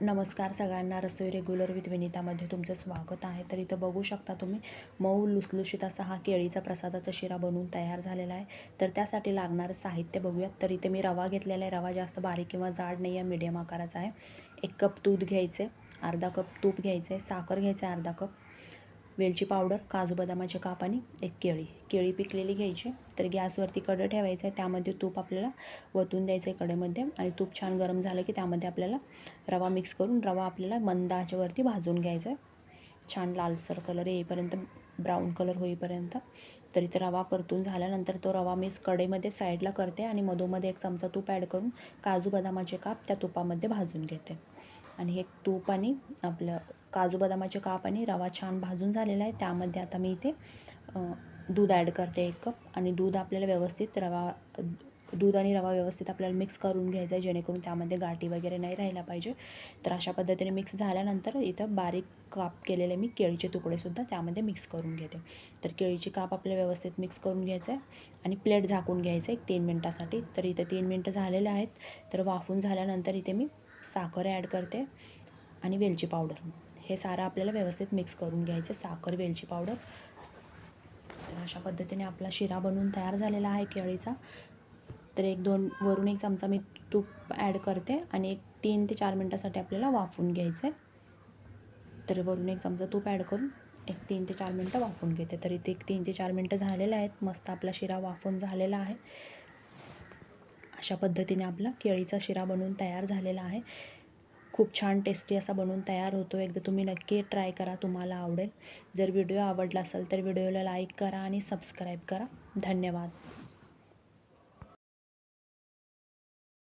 नमस्कार सगळ्यांना रसोई regular with विनितामध्ये तुमचं स्वागत आहे. तर इथं बघू शकता तुम्ही मऊ लुसलुशीत असा हा केळीचा प्रसादाचा शिरा बनवून तयार झालेला आहे. तर त्यासाठी लागणारं साहित्य बघूयात. तर इथे मी रवा घेतलेला आहे. रवा जास्त बारीक किंवा जाड नाही आहे मीडियम आकाराचा आहे. एक कप दूध घ्यायचे अर्धा कप तूप घ्यायचं आहे साखर घ्यायचं आहे अर्धा कप. वेलची पावडर काजू बदामाचे काप आणि एक केळी. केळी पिकलेली घ्यायची तर गॅसवरती कडं ठेवायचं आहे. त्यामध्ये तूप आपल्याला वतून द्यायचं आहे कडेमध्ये आणि तूप छान गरम झालं की त्यामध्ये आपल्याला रवा मिक्स करून रवा आपल्याला मंद आचेवरती भाजून घ्यायचा आहे. छान लालसर कलर येईपर्यंत ब्राऊन कलर होईपर्यंत. तर इथं रवा परतून झाल्यानंतर तो रवा मी कडेमध्ये साईडला करते आणि मधोमध्ये एक चमचा तूप ॲड करून काजू बदामाचे काप त्या तुपामध्ये भाजून घेते. आणि हे तूप आणि आपलं काजू बदामाचे काप आणि रवा छान भाजून झालेला आहे. त्यामध्ये आता मी इथे दूध ॲड करते एक कप आणि दूध आपल्याला व्यवस्थित रवा दूध आणि रवा व्यवस्थित आपल्याला मिक्स करून घ्यायचा आहे जेणेकरून त्यामध्ये गाठी वगैरे नाही राहिला पाहिजे. तर अशा पद्धतीने मिक्स झाल्यानंतर इथं बारीक काप केलेले मी केळीचे तुकडेसुद्धा त्यामध्ये मिक्स करून घेते. तर केळीचे काप आपल्या व्यवस्थित मिक्स करून घ्यायचं आहे आणि प्लेट झाकून घ्यायचं एक तीन मिनटासाठी. तर इथं तीन मिनटं झालेले आहेत. तर वाफून झाल्यानंतर इथे मी साखर ॲड करते आणि वेलची पावडर हे सारं आपल्याला व्यवस्थित मिक्स करून घ्यायचं साखर वेलची पावडर तर अशा पद्धतीने आपला शिरा बनवून तयार झालेला आहे केळीचा. तर एक दोन वरून एक चमचा मी तूप ॲड करते आणि एक तीन ते चार मिनटासाठी आपल्याला वाफवून घ्यायचं आहे तर वरून एक चमचा तूप ॲड करून एक तीन ते चार मिनटं वाफवून घेते. तर इथे एक तीन ते चार मिनटं झालेलं आहेत. मस्त आपला शिरा वाफवून झालेला आहे. अशा पद्धतीने आपला केळीचा शिरा बनवून तयार झालेला आहे. खूप छान टेस्टी असा बनवून तयार होतो. एकदा तुम्ही नक्की ट्राय करा तुम्हाला आवडेल. जर व्हिडिओ आवडला असेल तर व्हिडिओला लाईक करा आणि सबस्क्राईब करा. धन्यवाद.